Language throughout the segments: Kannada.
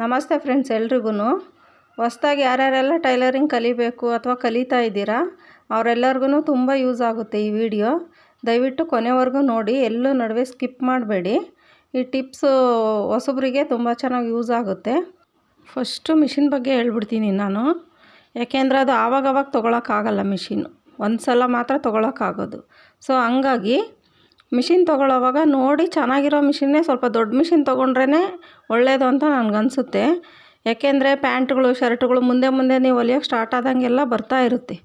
ನಮಸ್ತೆ ಫ್ರೆಂಡ್ಸ್ ಎಲ್ರಿಗೂ ಹೊಸ್ದಾಗಿ ಯಾರ್ಯಾರೆಲ್ಲ ಟೈಲರಿಂಗ್ ಕಲಿಬೇಕು ಅಥವಾ ಕಲಿತಾ ಇದ್ದೀರಾ ಅವರೆಲ್ಲರಿಗೂ ತುಂಬ ಯೂಸ್ ಆಗುತ್ತೆ ಈ ವಿಡಿಯೋ. ದಯವಿಟ್ಟು ಕೊನೆವರೆಗೂ ನೋಡಿ, ಎಲ್ಲೂ ನಡುವೆ ಸ್ಕಿಪ್ ಮಾಡಬೇಡಿ. ಈ ಟಿಪ್ಸು ಹೊಸಬ್ರಿಗೆ ತುಂಬ ಚೆನ್ನಾಗಿ ಯೂಸ್ ಆಗುತ್ತೆ. ಫಸ್ಟು ಮಿಷಿನ್ ಬಗ್ಗೆ ಹೇಳ್ಬಿಡ್ತೀನಿ ನಾನು. ಯಾಕೆಂದರೆ ಅದು ಆವಾಗವಾಗ ತೊಗೊಳಕ್ಕಾಗಲ್ಲ ಮಿಷಿನ್. ಒಂದು ಸಲ ಮಾತ್ರ ತೊಗೊಳಕ್ಕಾಗೋದು. ಸೊ ಹಂಗಾಗಿ ಮಿಷಿನ್ ತೊಗೊಳ್ಳೋವಾಗ ನೋಡಿ ಚೆನ್ನಾಗಿರೋ ಮಿಷಿನ್ನೇ ಸ್ವಲ್ಪ ದೊಡ್ಡ ಮಿಷಿನ್ ತೊಗೊಂಡ್ರೇ ಒಳ್ಳೆಯದು ಅಂತ ನನಗನ್ಸುತ್ತೆ. ಯಾಕೆಂದರೆ ಪ್ಯಾಂಟ್ಗಳು, ಶರ್ಟ್ಗಳು ಮುಂದೆ ಮುಂದೆ ನೀವು ಹೊಲಿಯೋಕೆ ಸ್ಟಾರ್ಟ್ ಆದಂಗೆಲ್ಲ ಬರ್ತಾ ಇರುತ್ತೆ.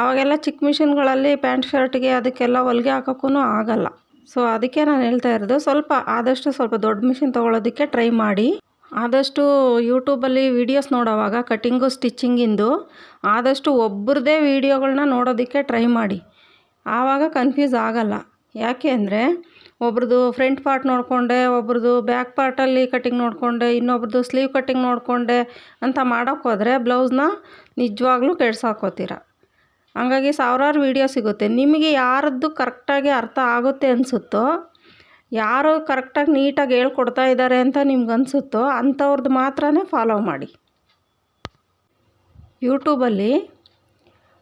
ಆವಾಗೆಲ್ಲ ಚಿಕ್ಕ ಮಿಷಿನ್ಗಳಲ್ಲಿ ಪ್ಯಾಂಟ್, ಶರ್ಟ್ಗೆ ಅದಕ್ಕೆಲ್ಲ ಹೊಲಿಗೆ ಹಾಕೋಕ್ಕೂ ಆಗಲ್ಲ. ಸೊ ಅದಕ್ಕೆ ನಾನು ಹೇಳ್ತಾ ಇರೋದು, ಸ್ವಲ್ಪ ಆದಷ್ಟು ಸ್ವಲ್ಪ ದೊಡ್ಡ ಮಿಷಿನ್ ತೊಗೊಳೋದಕ್ಕೆ ಟ್ರೈ ಮಾಡಿ. ಆದಷ್ಟು ಯೂಟ್ಯೂಬಲ್ಲಿ ವೀಡಿಯೋಸ್ ನೋಡೋವಾಗ ಕಟ್ಟಿಂಗು ಸ್ಟಿಚ್ಚಿಂಗಿಂದು ಆದಷ್ಟು ಒಬ್ಬರದೇ ವೀಡಿಯೋಗಳನ್ನ ನೋಡೋದಕ್ಕೆ ಟ್ರೈ ಮಾಡಿ. ಆವಾಗ ಕನ್ಫ್ಯೂಸ್ ಆಗಲ್ಲ. ಯಾಕೆ ಅಂದರೆ ಒಬ್ರದ್ದು ಫ್ರಂಟ್ ಪಾರ್ಟ್ ನೋಡಿಕೊಂಡೆ ಒಬ್ರದ್ದು ಬ್ಯಾಕ್ ಪಾರ್ಟಲ್ಲಿ ಕಟ್ಟಿಂಗ್ ನೋಡಿಕೊಂಡೆ ಇನ್ನೊಬ್ರದ್ದು ಸ್ಲೀವ್ ಕಟ್ಟಿಂಗ್ ನೋಡಿಕೊಂಡೆ ಅಂತ ಮಾಡೋಕ್ಕೋದ್ರೆ ಬ್ಲೌಸ್ನ ನಿಜವಾಗ್ಲೂ ಕೆಡ್ಸಾಕೋತೀರ. ಹಂಗಾಗಿ ಸಾವಿರಾರು ವೀಡಿಯೋ ಸಿಗುತ್ತೆ. ನಿಮಗೆ ಯಾರದ್ದು ಕರೆಕ್ಟಾಗಿ ಅರ್ಥ ಆಗುತ್ತೆ ಅನಿಸುತ್ತೋ, ಯಾರು ಕರೆಕ್ಟಾಗಿ ನೀಟಾಗಿ ಹೇಳ್ಕೊಡ್ತಾ ಇದ್ದಾರೆ ಅಂತ ನಿಮ್ಗೆ ಅನಿಸುತ್ತೋ ಅಂಥವ್ರದ್ದು ಮಾತ್ರ ಫಾಲೋ ಮಾಡಿ. ಯೂಟ್ಯೂಬಲ್ಲಿ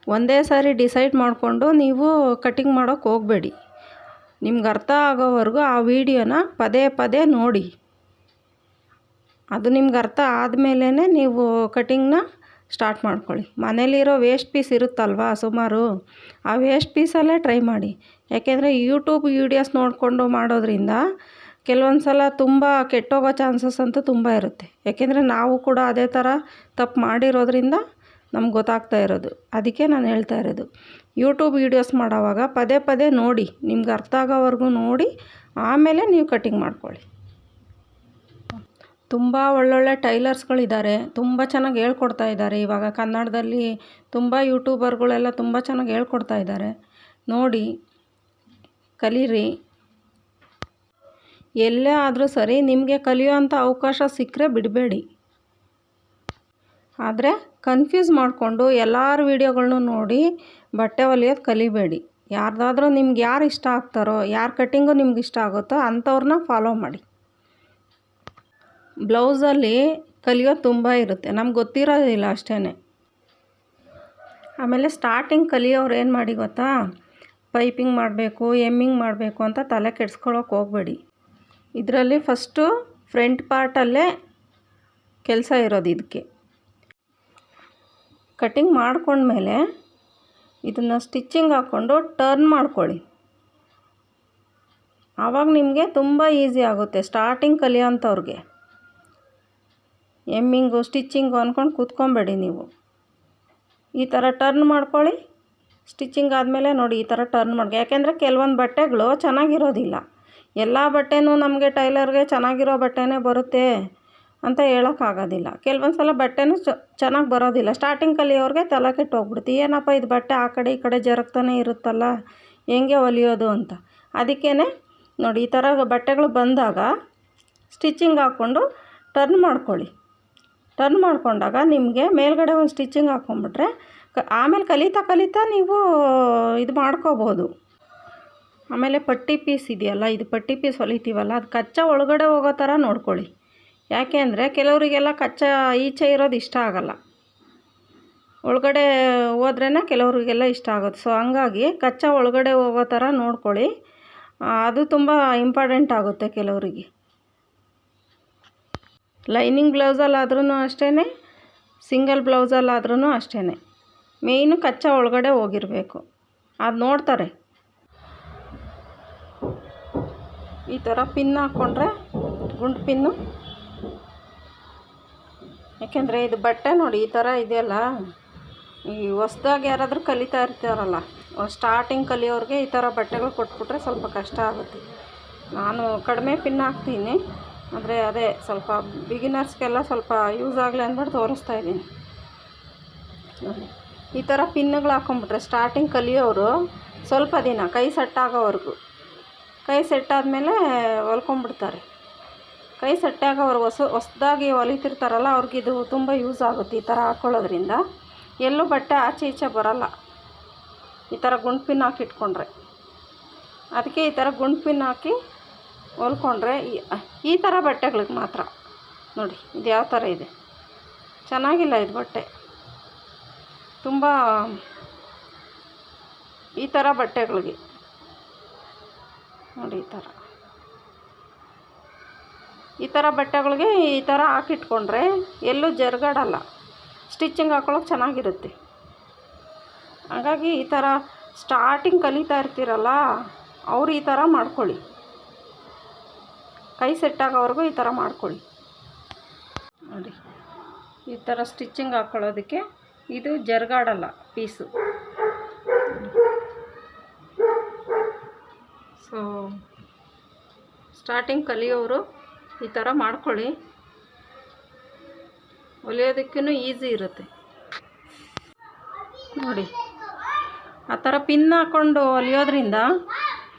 ಒಂದೇ ಸಾರಿ ಡಿಸೈಡ್ ಮಾಡಿಕೊಂಡು ನೀವು ಕಟ್ಟಿಂಗ್ ಮಾಡೋಕ್ಕೆ ಹೋಗಬೇಡಿ. ನಿಮ್ಗೆ ಅರ್ಥ ಆಗೋವರೆಗೂ ಆ ವಿಡಿಯೋನ ಪದೇ ಪದೇ ನೋಡಿ. ಅದು ನಿಮ್ಗೆ ಅರ್ಥ ಆದಮೇಲೇ ನೀವು ಕಟಿಂಗ್ನ ಸ್ಟಾರ್ಟ್ ಮಾಡ್ಕೊಳ್ಳಿ. ಮನೇಲಿರೋ ವೇಸ್ಟ್ ಪೀಸ್ ಇರುತ್ತಲ್ವ ಸುಮಾರು, ಆ ವೇಸ್ಟ್ ಪೀಸಲ್ಲೇ ಟ್ರೈ ಮಾಡಿ. ಯಾಕೆಂದರೆ ಯೂಟ್ಯೂಬ್ ವೀಡಿಯೋಸ್ ನೋಡಿಕೊಂಡು ಮಾಡೋದ್ರಿಂದ ಕೆಲವೊಂದು ಸಲ ತುಂಬ ಕೆಟ್ಟೋಗೋ ಚಾನ್ಸಸ್ ಅಂತೂ ತುಂಬ ಇರುತ್ತೆ. ಯಾಕೆಂದರೆ ನಾವು ಕೂಡ ಅದೇ ಥರ ತಪ್ಪು ಮಾಡಿರೋದ್ರಿಂದ ನಮ್ಗೆ ಗೊತ್ತಾಗ್ತಾ ಇರೋದು. ಅದಕ್ಕೆ ನಾನು ಹೇಳ್ತಾ ಇರೋದು. ಯೂಟ್ಯೂಬ್ ವೀಡಿಯೋಸ್ ಮಾಡೋವಾಗ ಪದೇ ಪದೇ ನೋಡಿ, ನಿಮ್ಗೆ ಅರ್ಥ ಆಗೋವರೆಗೂ ನೋಡಿ, ಆಮೇಲೆ ನೀವು ಕಟ್ಟಿಂಗ್ ಮಾಡ್ಕೊಳ್ಳಿ. ತುಂಬ ಒಳ್ಳೊಳ್ಳೆ ಟೈಲರ್ಸ್ಗಳಿದ್ದಾರೆ, ತುಂಬ ಚೆನ್ನಾಗಿ ಹೇಳ್ಕೊಡ್ತಾ ಇದ್ದಾರೆ. ಇವಾಗ ಕನ್ನಡದಲ್ಲಿ ತುಂಬ ಯೂಟ್ಯೂಬರ್ಗಳೆಲ್ಲ ತುಂಬ ಚೆನ್ನಾಗಿ ಹೇಳ್ಕೊಡ್ತಾ ಇದ್ದಾರೆ. ನೋಡಿ, ಕಲೀರಿ. ಎಲ್ಲೇ ಆದರೂ ಸರಿ ನಿಮಗೆ ಕಲಿಯೋಂಥ ಅವಕಾಶ ಸಿಕ್ಕರೆ ಬಿಡಬೇಡಿ. ಆದರೆ ಕನ್ಫ್ಯೂಸ್ ಮಾಡಿಕೊಂಡು ಎಲ್ಲರ ವೀಡಿಯೋಗಳ್ನೂ ನೋಡಿ ಬಟ್ಟೆ ಹೊಲಿಯೋದು ಕಲಿಬೇಡಿ. ಯಾರ್ದಾದ್ರೂ ನಿಮ್ಗೆ ಯಾರು ಇಷ್ಟ ಆಗ್ತಾರೋ, ಯಾರ ಕಟ್ಟಿಂಗು ನಿಮ್ಗೆ ಇಷ್ಟ ಆಗುತ್ತೋ ಅಂಥವ್ರನ್ನ ಫಾಲೋ ಮಾಡಿ. ಬ್ಲೌಸಲ್ಲಿ ಕಲಿಯೋದು ತುಂಬ ಇರುತ್ತೆ. ನಮ್ಗೆ ಗೊತ್ತಿರೋದಿಲ್ಲ ಅಷ್ಟೇ ಆಮೇಲೆ ಸ್ಟಾರ್ಟಿಂಗ್ ಕಲಿಯೋರು ಏನು ಮಾಡಿ ಗೊತ್ತಾ? ಪೈಪಿಂಗ್ ಮಾಡಬೇಕು, ಎಮ್ಮಿಂಗ್ ಮಾಡಬೇಕು ಅಂತ ತಲೆ ಕೆಡ್ಸ್ಕೊಳ್ಳೋಕೆ ಹೋಗಬೇಡಿ. ಇದರಲ್ಲಿ ಫಸ್ಟು ಫ್ರಂಟ್ ಪಾರ್ಟಲ್ಲೇ ಕೆಲಸ ಇರೋದು ಇದಕ್ಕೆ ಕಟ್ಟಿಂಗ್ ಮಾಡಿಕೊಂಡ್ಮೇಲೆ ಇದನ್ನು ಸ್ಟಿಚ್ಚಿಂಗ್ ಹಾಕ್ಕೊಂಡು ಟರ್ನ್ ಮಾಡ್ಕೊಳ್ಳಿ. ಆವಾಗ ನಿಮಗೆ ತುಂಬ ಈಸಿ ಆಗುತ್ತೆ ಸ್ಟಾರ್ಟಿಂಗ್ ಕಲಿಯೋಂಥವ್ರಿಗೆ. ಎಮ್ಮಿಂಗು, ಸ್ಟಿಚ್ಚಿಂಗು ಅಂದ್ಕೊಂಡು ಕೂತ್ಕೊಬೇಡಿ ನೀವು. ಈ ಥರ ಟರ್ನ್ ಮಾಡ್ಕೊಳ್ಳಿ. ಸ್ಟಿಚ್ಚಿಂಗ್ ಆದಮೇಲೆ ನೋಡಿ ಈ ಥರ ಟರ್ನ್ ಮಾಡಿ ಯಾಕೆಂದರೆ ಕೆಲವೊಂದು ಬಟ್ಟೆಗಳು ಚೆನ್ನಾಗಿರೋದಿಲ್ಲ. ಎಲ್ಲ ಬಟ್ಟೆನೂ ನಮಗೆ ಟೈಲರ್ಗೆ ಚೆನ್ನಾಗಿರೋ ಬಟ್ಟೆನೇ ಬರುತ್ತೆ. ಅಂತ ಹೇಳೋಕ್ಕಾಗೋದಿಲ್ಲ. ಕೆಲವೊಂದು ಸಲ ಬಟ್ಟೆನೂ ಚೆನ್ನಾಗಿ ಬರೋದಿಲ್ಲ. ಸ್ಟಾರ್ಟಿಂಗ್ ಕಲಿಯೋರಿಗೆ ತಲೆ ಕೆಟ್ಟು ಹೋಗ್ಬಿಡುತ್ತೆ ಏನಪ್ಪ ಇದು ಬಟ್ಟೆ ಆ ಕಡೆ ಈ ಕಡೆ ಜರಗ್ತಾನೆ ಇರುತ್ತಲ್ಲ, ಹೆಂಗೆ ಹೊಲಿಯೋದು ಅಂತ. ಅದಕ್ಕೇ ನೋಡಿ ಈ ಥರ ಬಟ್ಟೆಗಳು ಬಂದಾಗ ಸ್ಟಿಚ್ಚಿಂಗ್ ಹಾಕ್ಕೊಂಡು ಟರ್ನ್ ಮಾಡ್ಕೊಳ್ಳಿ. ಟರ್ನ್ ಮಾಡ್ಕೊಂಡಾಗ ನಿಮಗೆ ಮೇಲ್ಗಡೆ ಒಂದು ಸ್ಟಿಚಿಂಗ್ ಹಾಕ್ಕೊಂಬಿಟ್ರೆ ಕ, ಆಮೇಲೆ ಕಲಿತಾ ಕಲಿತಾ ನೀವು ಇದು ಮಾಡ್ಕೋಬೋದು. ಆಮೇಲೆ ಪಟ್ಟಿ ಪೀಸ್ ಇದೆಯಲ್ಲ, ಇದು ಪಟ್ಟಿ ಪೀಸ್ ಹೊಲಿತೀವಲ್ಲ, ಅದು ಕಚ್ಚಾ ಒಳಗಡೆ ಹೋಗೋ ಥರ ನೋಡ್ಕೊಳ್ಳಿ. ಯಾಕೆ ಅಂದರೆ ಕೆಲವರಿಗೆಲ್ಲ ಕಚ್ಚಾ ಈಚೆ ಇರೋದು ಇಷ್ಟ ಆಗೋಲ್ಲ. ಒಳಗಡೆ ಹೋದ್ರೇ ಕೆಲವರಿಗೆಲ್ಲ ಇಷ್ಟ ಆಗೋದು. ಸೊ ಹಂಗಾಗಿ ಕಚ್ಚಾ ಒಳಗಡೆ ಹೋಗೋ ಥರ ನೋಡ್ಕೊಳ್ಳಿ. ಅದು ತುಂಬ ಇಂಪಾರ್ಟೆಂಟ್ ಆಗುತ್ತೆ ಕೆಲವರಿಗೆ. ಲೈನಿಂಗ್ ಬ್ಲೌಸಲ್ಲಾದ್ರೂ ಅಷ್ಟೇ ಸಿಂಗಲ್ ಬ್ಲೌಸಲ್ಲಾದ್ರೂ ಅಷ್ಟೇ ಮೇಯ್ನು ಕಚ್ಚಾ ಒಳಗಡೆ ಹೋಗಿರಬೇಕು. ಅದು ನೋಡ್ತಾರೆ. ಈ ಥರ ಪಿನ್ ಹಾಕ್ಕೊಂಡ್ರೆ ಗುಂಡು ಪಿನ್ನು ಯಾಕೆಂದರೆ ಇದು ಬಟ್ಟೆ ನೋಡಿ, ಈ ಥರ ಇದೆಯಲ್ಲ? ಈ ಹೊಸ್ದಾಗಿ ಯಾರಾದರೂ ಕಲಿತಾ ಇರ್ತಾರಲ್ಲ ಸ್ಟಾರ್ಟಿಂಗ್ ಕಲಿಯೋರಿಗೆ ಈ ಥರ ಬಟ್ಟೆಗಳು ಕೊಟ್ಬಿಟ್ರೆ ಸ್ವಲ್ಪ ಕಷ್ಟ ಆಗುತ್ತೆ. ನಾನು ಕಡಿಮೆ ಪಿನ್ ಹಾಕ್ತೀನಿ, ಆದರೆ ಅದೇ ಸ್ವಲ್ಪ ಬಿಗಿನರ್ಸ್ಗೆಲ್ಲ ಸ್ವಲ್ಪ ಯೂಸ್ ಆಗಲಿ ಅಂದ್ಬಿಟ್ಟು ತೋರಿಸ್ತಾ ಇದ್ದೀನಿ. ಈ ಥರ ಪಿನ್ಗಳು ಹಾಕೊಂಬಿಟ್ರೆ ಸ್ಟಾರ್ಟಿಂಗ್ ಕಲಿಯೋರು ಸ್ವಲ್ಪ ದಿನ ಕೈ ಸೆಟ್ ಆಗೋವರೆಗೂ, ಕೈ ಸೆಟ್ ಆದಮೇಲೆ ಹೊಲ್ಕೊಂಬಿಡ್ತಾರೆ. ಕೈ ಸಟ್ಟಾಗ ಅವರು ಹೊಸ, ಹೊಸ್ದಾಗಿ ಹೊಲಿತಿರ್ತಾರಲ್ಲ, ಅವ್ರಿಗೆ ಇದು ತುಂಬ ಯೂಸ್ ಆಗುತ್ತೆ ಈ ಥರ ಹಾಕ್ಕೊಳ್ಳೋದ್ರಿಂದ ಎಲ್ಲೂ ಬಟ್ಟೆ ಆಚೆ ಈಚೆ ಬರೋಲ್ಲ. ಈ ಥರ ಗುಂಡು ಪಿನ್ ಹಾಕಿ ಇಟ್ಕೊಂಡ್ರೆ. ಅದಕ್ಕೆ ಈ ಥರ ಗುಂಡು ಪಿನ್ ಹಾಕಿ ಹೊಲ್ಕೊಂಡ್ರೆ ಈ ಥರ ಬಟ್ಟೆಗಳಿಗೆ ಮಾತ್ರ. ನೋಡಿ, ಇದು ಯಾವ ಥರ ಇದೆ. ಚೆನ್ನಾಗಿಲ್ಲ ಇದು ಬಟ್ಟೆ. ತುಂಬ ಈ ಥರ ಬಟ್ಟೆಗಳಿಗೆ. ನೋಡಿ ಈ ಥರ. ಈ ಥರ ಬಟ್ಟೆಗಳಿಗೆ ಈ ಥರ ಹಾಕಿಟ್ಕೊಂಡ್ರೆ ಎಲ್ಲೂ ಜರುಗಾಡಲ್ಲ. ಸ್ಟಿಚಿಂಗ್ ಹಾಕೊಳ್ಳೋಕೆ ಚೆನ್ನಾಗಿರುತ್ತೆ. ಹಾಗಾಗಿ ಈ ಥರ ಸ್ಟಾರ್ಟಿಂಗ್ ಕಲಿತಾ ಇರ್ತೀರಲ್ಲ, ಅವ್ರು ಈ ಥರ ಮಾಡ್ಕೊಳ್ಳಿ. ಕೈ ಸೆಟ್ ಆಗೋವರೆಗೂ ಈ ಥರ ಮಾಡ್ಕೊಳ್ಳಿ. ನೋಡಿ, ಈ ಥರ ಸ್ಟಿಚಿಂಗ್ ಹಾಕ್ಕೊಳ್ಳೋದಕ್ಕೆ ಇದು ಜರ್ಗಾಡಲ್ಲ ಪೀಸು. ಸೊ ಸ್ಟಾರ್ಟಿಂಗ್ ಕಲಿಯೋರು ಈ ಥರ ಮಾಡ್ಕೊಳ್ಳಿ. ಹೊಲಿಯೋದಕ್ಕೂ ಈಸಿ ಇರುತ್ತೆ. ನೋಡಿ, ಆ ಥರ ಪಿನ್ ಹಾಕ್ಕೊಂಡು ಹೊಲಿಯೋದ್ರಿಂದ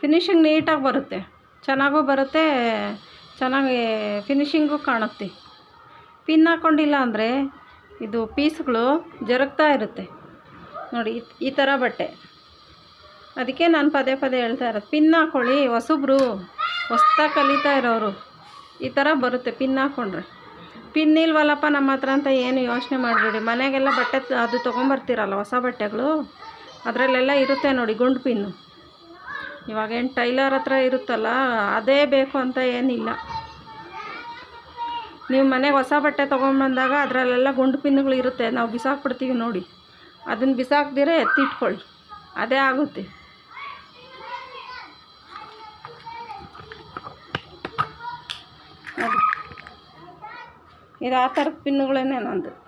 ಫಿನಿಶಿಂಗ್ ನೀಟಾಗಿ ಬರುತ್ತೆ. ಚೆನ್ನಾಗೂ ಬರುತ್ತೆ, ಚೆನ್ನಾಗಿ ಫಿನಿಷಿಂಗು ಕಾಣುತ್ತೆ. ಪಿನ್ ಹಾಕ್ಕೊಂಡಿಲ್ಲ ಅಂದರೆ ಇದು ಪೀಸ್ಗಳು ಜರುಗ್ತಾ ಇರುತ್ತೆ. ನೋಡಿ, ಈ- ಈ ಥರ ಬಟ್ಟೆ. ಅದಕ್ಕೆ ನಾನು ಪದೇ ಪದೇ ಹೇಳ್ತಾ ಇರೋದು, ಪಿನ್ ಹಾಕ್ಕೊಳ್ಳಿ ಹೊಸಬ್ರು ಹೊಸ್ದಾಗಿ ಕಲಿತಾ ಇರೋರು. ಈ ಥರ ಬರುತ್ತೆ ಪಿನ್ ಹಾಕ್ಕೊಂಡ್ರೆ ಪಿನ್ ಇಲ್ವಲ್ಲಪ್ಪ ನಮ್ಮ ಹತ್ರ ಅಂತ ಏನು ಯೋಚನೆ ಮಾಡಬೇಡಿ. ಮನೆಗೆಲ್ಲ ಬಟ್ಟೆ ಅದು ತೊಗೊಂಬರ್ತೀರಲ್ಲ ಹೊಸ ಬಟ್ಟೆಗಳು? ಅದರಲ್ಲೆಲ್ಲ ಇರುತ್ತೆ ನೋಡಿ ಗುಂಡು ಪಿನ್ನು ಇವಾಗ ಏನು ಟೈಲರ್ ಹತ್ರ ಇರುತ್ತಲ್ಲ, ಅದೇ ಬೇಕು ಅಂತ ಏನಿಲ್ಲ. ನೀವು ಮನೆಗೆ ಹೊಸ ಬಟ್ಟೆ ತೊಗೊಂಬಂದಾಗ ಅದರಲ್ಲೆಲ್ಲ ಗುಂಡು ಪಿನ್ನುಗಳು ಇರುತ್ತೆ. ನಾವು ಬಿಸಾಕ್ಬಿಡ್ತೀವಿ ನೋಡಿ. ಅದನ್ನು ಬಿಸಾಕ್ದಿರ ಎತ್ತಿಟ್ಕೊಳ್ಳಿ. ಅದೇ ಆಗುತ್ತೆ. ನೋಡಿ ಇದು ಆ ಥರದ ಪಿನ್ನುಗಳೇನೆ ನಂದು.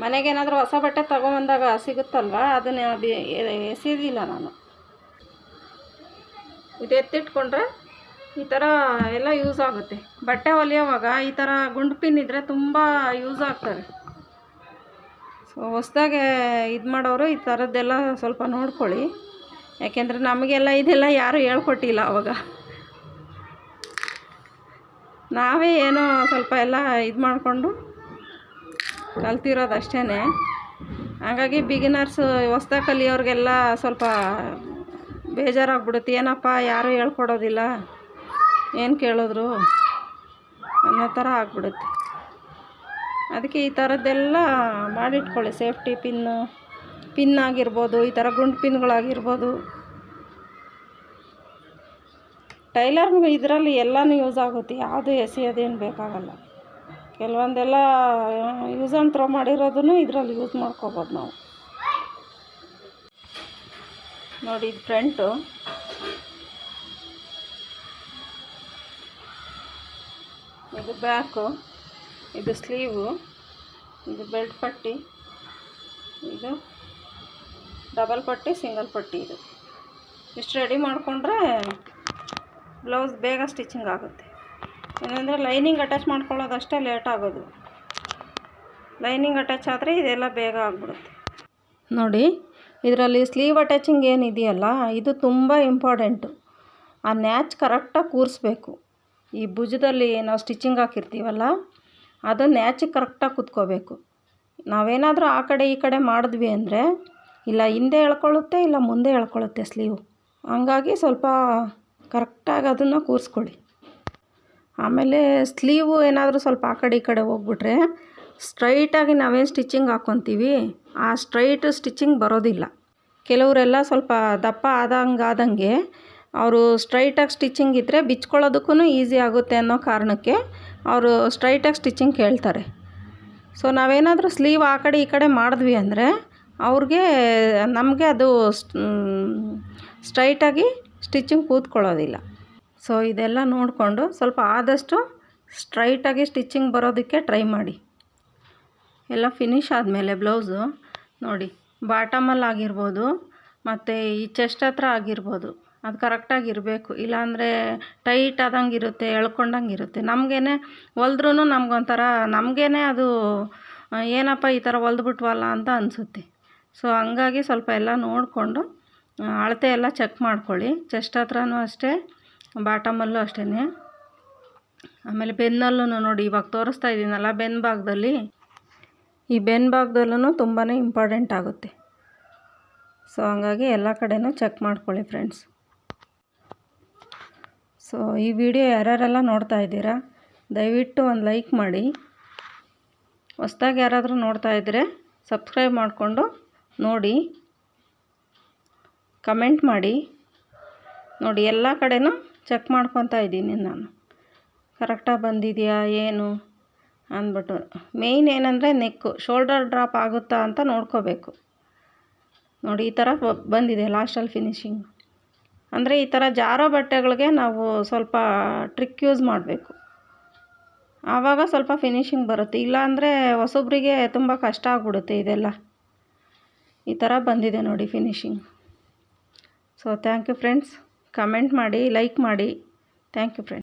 ಮನೆಗೇನಾದರೂ ಹೊಸ ಬಟ್ಟೆ ತೊಗೊಂಬಂದಾಗ ಸಿಗುತ್ತಲ್ವ? ಅದನ್ನು ಬಿ- ಎಸೆಯೋದಿಲ್ಲ ನಾನು. ಇದು ಎತ್ತಿಟ್ಕೊಂಡ್ರೆ ಈ ಥರ ಎಲ್ಲ ಯೂಸ್ ಆಗುತ್ತೆ. ಬಟ್ಟೆ ಹೊಲಿಯೋವಾಗ ಈ ಥರ ಗುಂಡು ಪಿನ್ ಇದ್ದರೆ ತುಂಬ ಯೂಸ್ ಆಗ್ತವೆ ಸೊ, ಹೊಸ್ದಾಗೆ ಇದು ಮಾಡೋರು ಈ ಥರದ್ದೆಲ್ಲ ಸ್ವಲ್ಪ ನೋಡ್ಕೊಳ್ಳಿ. ಯಾಕೆಂದರೆ ನಮಗೆಲ್ಲ ಇದೆಲ್ಲ ಯಾರೂ ಹೇಳ್ಕೊಟ್ಟಿಲ್ಲ ಅವಾಗ. ನಾವೇ ಏನೋ ಸ್ವಲ್ಪ ಎಲ್ಲ ಇದು ಮಾಡಿಕೊಂಡು ಕಲ್ತಿರೋದು ಅಷ್ಟೇ ಹಾಗಾಗಿ ಬಿಗಿನರ್ಸು ಹೊಸ್ದಾಗಿ ಕಲಿಯೋರಿಗೆಲ್ಲ ಸ್ವಲ್ಪ ಬೇಜಾರಾಗ್ಬಿಡುತ್ತೆ. ಏನಪ್ಪ, ಯಾರೂ ಹೇಳ್ಕೊಡೋದಿಲ್ಲ? ಏನು ಕೇಳಿದ್ರು? ಅನ್ನೋ ಥರ ಆಗ್ಬಿಡುತ್ತೆ. ಅದಕ್ಕೆ ಈ ಥರದ್ದೆಲ್ಲ ಮಾಡಿಟ್ಕೊಳ್ಳಿ. ಸೇಫ್ಟಿ ಪಿನ್ನು, ಪಿನ್ ಆಗಿರ್ಬೋದು, ಈ ಥರ ಗುಂಡು ಪಿನ್ಗಳಾಗಿರ್ಬೋದು. ಟೈಲರ್ ಇದರಲ್ಲಿ ಎಲ್ಲನೂ ಯೂಸ್ ಆಗುತ್ತೆ, ಯಾವುದು ಎಸೆಯೋದೇನು ಬೇಕಾಗಲ್ಲ. ಕೆಲವೊಂದೆಲ್ಲ ಯೂಸ್ ಆ್ಯಂಡ್ ಥ್ರೋ ಮಾಡಿರೋದನ್ನು ಇದರಲ್ಲಿ ಯೂಸ್ ಮಾಡ್ಕೋಬೋದು ನಾವು. ನೋಡಿ ಇದು ಫ್ರಂಟು. ಇದು ಬ್ಯಾಕು, ಇದು ಸ್ಲೀವು, ಇದು ಬೆಲ್ಟ್ ಪಟ್ಟಿ, ಇದು ಡಬಲ್ ಪಟ್ಟಿ, ಸಿಂಗಲ್ ಪಟ್ಟಿ ಇದು. ಇಷ್ಟು ರೆಡಿ ಮಾಡಿಕೊಂಡ್ರೆ ಬ್ಲೌಸ್ ಬೇಗ ಸ್ಟಿಚಿಂಗ್ ಆಗುತ್ತೆ. ಏನಂದರೆ ಲೈನಿಂಗ್ ಅಟ್ಯಾಚ್ ಮಾಡ್ಕೊಳ್ಳೋದಷ್ಟೇ ಲೇಟ್ ಆಗೋದು. ಲೈನಿಂಗ್ ಅಟ್ಯಾಚ್ ಆದರೆ ಇದೆಲ್ಲ ಬೇಗ ಆಗಿಬಿಡುತ್ತೆ. ನೋಡಿ, ಇದರಲ್ಲಿ ಸ್ಲೀವ್ ಅಟ್ಯಾಚಿಂಗ್ ಏನಿದೆಯಲ್ಲ ಇದು ತುಂಬ ಇಂಪಾರ್ಟೆಂಟು. ಆ ನ್ಯಾಚ್ ಕರೆಕ್ಟಾಗಿ ಕೂರಿಸ್ಬೇಕು. ಈ ಭುಜದಲ್ಲಿ ನಾವು ಸ್ಟಿಚಿಂಗ್ ಹಾಕಿರ್ತೀವಲ್ಲ, ಅದು ನ್ಯಾಚಿಗೆ ಕರೆಕ್ಟಾಗಿ ಕುತ್ಕೋಬೇಕು. ನಾವೇನಾದರೂ ಆ ಕಡೆ ಈ ಕಡೆ ಮಾಡಿದ್ವಿ ಅಂದರೆ, ಇಲ್ಲ ಹಿಂದೆ ಎಳ್ಕೊಳ್ಳುತ್ತೆ, ಇಲ್ಲ ಮುಂದೆ ಎಳ್ಕೊಳ್ಳುತ್ತೆ ಸ್ಲೀವ್. ಹಂಗಾಗಿ ಸ್ವಲ್ಪ ಕರೆಕ್ಟಾಗಿ ಅದನ್ನು ಕೂರಿಸ್ಕೊಳ್ಳಿ. ಆಮೇಲೆ ಸ್ಲೀವು ಏನಾದರೂ ಸ್ವಲ್ಪ ಆ ಕಡೆ ಈ ಕಡೆ ಹೋಗ್ಬಿಟ್ರೆ ಸ್ಟ್ರೈಟಾಗಿ ನಾವೇನು ಸ್ಟಿಚಿಂಗ್ ಹಾಕ್ಕೊತೀವಿ, ಆ ಸ್ಟ್ರೈಟ್ ಸ್ಟಿಚಿಂಗ್ ಬರೋದಿಲ್ಲ. ಕೆಲವರೆಲ್ಲ ಸ್ವಲ್ಪ ದಪ್ಪ ಆದಂಗೆ ಆದಂಗೆ ಅವರು ಸ್ಟ್ರೈಟಾಗಿ ಸ್ಟಿಚಿಂಗ್ ಇದ್ದರೆ ಬಿಚ್ಕೊಳ್ಳೋದಕ್ಕೂ ಈಸಿ ಆಗುತ್ತೆ ಅನ್ನೋ ಕಾರಣಕ್ಕೆ ಅವರು ಸ್ಟ್ರೈಟಾಗಿ ಸ್ಟಿಚಿಂಗ್ ಕೇಳ್ತಾರೆ. ಸೊ, ನಾವೇನಾದರೂ ಸ್ಲೀವ್ ಆ ಕಡೆ ಈ ಕಡೆ ಮಾಡಿದ್ವಿ ಅಂದರೆ ಅವ್ರಿಗೆ ನಮಗೆ ಅದು ಸ್ಟ್ರೈಟಾಗಿ ಸ್ಟಿಚಿಂಗ್ ಕೂತ್ಕೊಳ್ಳೋದಿಲ್ಲ. ಸೊ ಇದೆಲ್ಲ ನೋಡಿಕೊಂಡು ಸ್ವಲ್ಪ ಆದಷ್ಟು ಸ್ಟ್ರೈಟಾಗಿ ಸ್ಟಿಚಿಂಗ್ ಬರೋದಕ್ಕೆ ಟ್ರೈ ಮಾಡಿ. ಎಲ್ಲ ಫಿನಿಶ್ ಆದಮೇಲೆ ಬ್ಲೌಸು ನೋಡಿ ಬಾಟಮಲ್ಲಿ ಆಗಿರ್ಬೋದು, ಮತ್ತು ಈ ಚೆಸ್ಟ್ ಹತ್ರ ಆಗಿರ್ಬೋದು, ಅದು ಕರೆಕ್ಟಾಗಿ ಇರಬೇಕು. ಇಲ್ಲಾಂದರೆ ಟೈಟ್ ಆದಂಗೆ ಇರುತ್ತೆ, ಎಳ್ಕೊಂಡಂಗೆ ಇರುತ್ತೆ. ನಮಗೇನೆ ಹೊಲ್ದ್ರೂ ನಮಗೊಂಥರ, ನಮಗೇನೆ ಅದು, ಏನಪ್ಪ ಈ ಥರ ಹೊಲ್ದ್ಬಿಟ್ವಲ್ಲ ಅಂತ ಅನಿಸುತ್ತೆ. ಸೊ ಹಂಗಾಗಿ ಸ್ವಲ್ಪ ಎಲ್ಲ ನೋಡಿಕೊಂಡು ಅಳತೆ ಎಲ್ಲ ಚೆಕ್ ಮಾಡ್ಕೊಳ್ಳಿ. ಚೆಸ್ಟ್ ಹತ್ರನೂ ಅಷ್ಟೇ ಬಾಟಮಲ್ಲೂ ಅಷ್ಟೇ ಆಮೇಲೆ ಬೆನ್ನಲ್ಲೂ ನೋಡಿ, ಇವಾಗ ತೋರಿಸ್ತಾ ಇದ್ದೀನಲ್ಲ, ಬೆನ್ ಭಾಗದಲ್ಲಿ. ಈ ಬೆನ್ನು ಭಾಗದಲ್ಲೂ ತುಂಬಾ ಇಂಪಾರ್ಟೆಂಟ್ ಆಗುತ್ತೆ. ಸೊ ಹಂಗಾಗಿ ಎಲ್ಲ ಕಡೆನೂ ಚೆಕ್ ಮಾಡ್ಕೊಳ್ಳಿ ಫ್ರೆಂಡ್ಸ್ ಸೊ ಈ ವಿಡಿಯೋ ಯಾರ್ಯಾರೆಲ್ಲ ನೋಡ್ತಾ ಇದ್ದೀರಾ, ದಯವಿಟ್ಟು ಒಂದು ಲೈಕ್ ಮಾಡಿ. ಹೊಸ್ದಾಗಿ ಯಾರಾದರೂ ನೋಡ್ತಾ ಇದ್ದರೆ ಸಬ್ಸ್ಕ್ರೈಬ್ ಮಾಡಿಕೊಂಡು ನೋಡಿ. ಕಮೆಂಟ್ ಮಾಡಿ. ನೋಡಿ, ಎಲ್ಲ ಕಡೆನೂ ಚೆಕ್ ಮಾಡ್ಕೊತಾ ಇದ್ದೀನಿ ನಾನು. ಕರೆಕ್ಟಾಗಿ ಬಂದಿದೆಯಾ, ಏನು ಅಂದ್ಬಿಟ್ಟು. ಮೇಯ್ನ್ ಏನಂದರೆ ನೆಕ್ಕು, ಶೋಲ್ಡರ್ ಡ್ರಾಪ್ ಆಗುತ್ತಾ ಅಂತ ನೋಡ್ಕೋಬೇಕು. ನೋಡಿ, ಈ ಥರ ಬಂದಿದೆ ಲಾಸ್ಟಲ್ಲಿ ಫಿನಿಶಿಂಗ್. ಅಂದರೆ ಈ ಥರ ಜಾರೋ ಬಟ್ಟೆಗಳಿಗೆ ನಾವು ಸ್ವಲ್ಪ ಟ್ರಿಕ್ ಯೂಸ್ ಮಾಡಬೇಕು. ಆವಾಗ ಸ್ವಲ್ಪ ಫಿನಿಶಿಂಗ್ ಬರುತ್ತೆ. ಇಲ್ಲಾಂದರೆ ಹೊಸೊಬ್ರಿಗೆ ತುಂಬ ಕಷ್ಟ ಆಗ್ಬಿಡುತ್ತೆ ಇದೆಲ್ಲ. ಈ ಥರ ಬಂದಿದೆ ನೋಡಿ finishing. So thank you friends comment ಮಾಡಿ ಲೈಕ್ ಮಾಡಿ. Thank you friends